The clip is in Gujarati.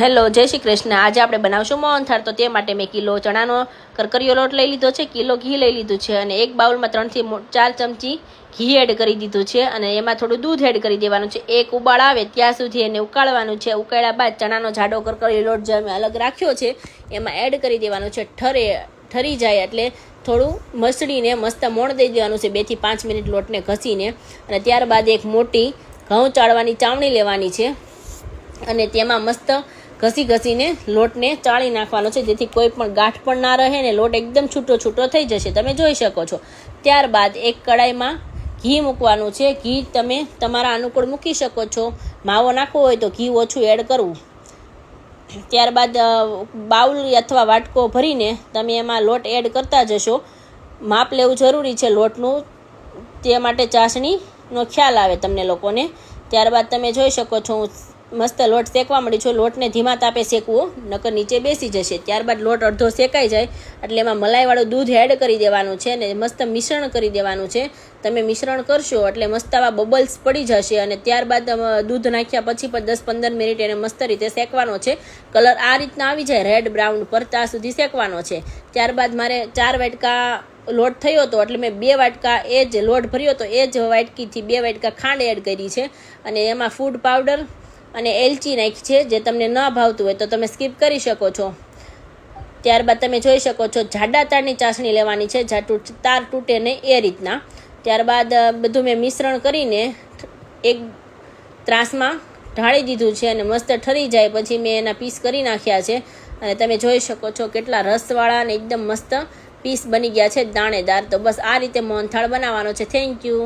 હેલો, જય શ્રી કૃષ્ણ. આજે આપણે બનાવશું મોહનથાળ તો તે માટે મેં કિલો ચણાનો કરકરીયો લોટ લઈ લીધો છે, કિલો ઘી લઈ લીધું છે અને એક બાઉલમાં ત્રણથી ચાર ચમચી ઘી એડ કરી દીધું છે અને એમાં થોડું દૂધ એડ કરી દેવાનું છે. એક ઉબાળ આવે ત્યાં સુધી એને ઉકાળવાનું છે. ઉકાળ્યા બાદ ચણાનો જાડો કરકરીયો લોટ જે અમે અલગ રાખ્યો છે, એમાં એડ કરી દેવાનું છે. ઠરે, ઠરી જાય એટલે થોડું મસળીને મસ્ત મોણ દઈ દેવાનું છે બેથી પાંચ મિનિટ લોટને ઘસીને. અને ત્યારબાદ એક મોટી ઘઉં ચાળવાની ચાવણી લેવાની છે. અને તેમાં મસ્ત ઘસી ઘસીને લોટને ચાળી નાખવાનો છે. જેથી કોઈ પણ ગાંઠ પણ ના રહે ને લોટ એકદમ છૂટો છૂટો થઈ જશે. તમે જોઈ શકો છો. ત્યારબાદ એક કડાઈમાં ઘી મૂકવાનું છે. ઘી તમે તમારા અનુકૂળ મૂકી શકો છો. માવો નાખવો હોય તો ઘી ઓછું એડ કરવું. ત્યારબાદ બાઉલ અથવા વાટકો ભરીને તમે એમાં લોટ એડ કરતા જશો. માપ લેવું જરૂરી છે લોટનું. તે માટે ચાસણીનો ખ્યાલ આવે તમને લોકોને. ત્યારબાદ તમે જોઈ શકો છો હું મસ્ત લોટ શેકવા મળી છું લોટને ધીમા તાપે શેકવો, નકર નીચે બેસી જશે. ત્યારબાદ લોટ અડધો શેકાઈ જાય, એટલે એમાં મલાઈવાળું દૂધ એડ કરી દેવાનું છે અને મસ્ત મિશ્રણ કરી દેવાનું છે. તમે મિશ્રણ કરશો એટલે મસ્ત આવા બબલ્સ પડી જશે અને ત્યારબાદ દૂધ નાખ્યા પછી પણ દસ પંદર મિનિટ એને મસ્ત રીતે શેકવાનો છે. કલર આ રીતના આવી જાય રેડ બ્રાઉન પર ત્યાં સુધી શેકવાનો છે. ત્યારબાદ મારે ચાર વાટકા લોટ થયો હતો, એટલે મેં બે વાટકા એ જ લોટ ભર્યો હતો, એ જ વાટકીથી બે વાટકા ખાંડ એડ કરી છે. અને એમાં ફૂડ પાવડર અને એલચી નાખી છે, જે તમને ન ભાવતું હોય તો તમે સ્કીપ કરી શકો છો. ત્યારબાદ તમે જોઈ શકો છો, જાડા તારની ચાસણી લેવાની છે, જાટું તાર તૂટે નહીં એ રીતના. ત્યારબાદ બધું મેં મિશ્રણ કરીને એક ત્રાસમાં ઢાળી દીધું છે અને મસ્ત ઠરી જાય પછી મેં એના પીસ કરી નાખ્યા છે. અને તમે જોઈ શકો છો કેટલા રસવાળા અને એકદમ મસ્ત પીસ બની ગયા છે, દાણેદાર. તો બસ આ રીતે મોહનથાળ બનાવવાનો છે. Thank you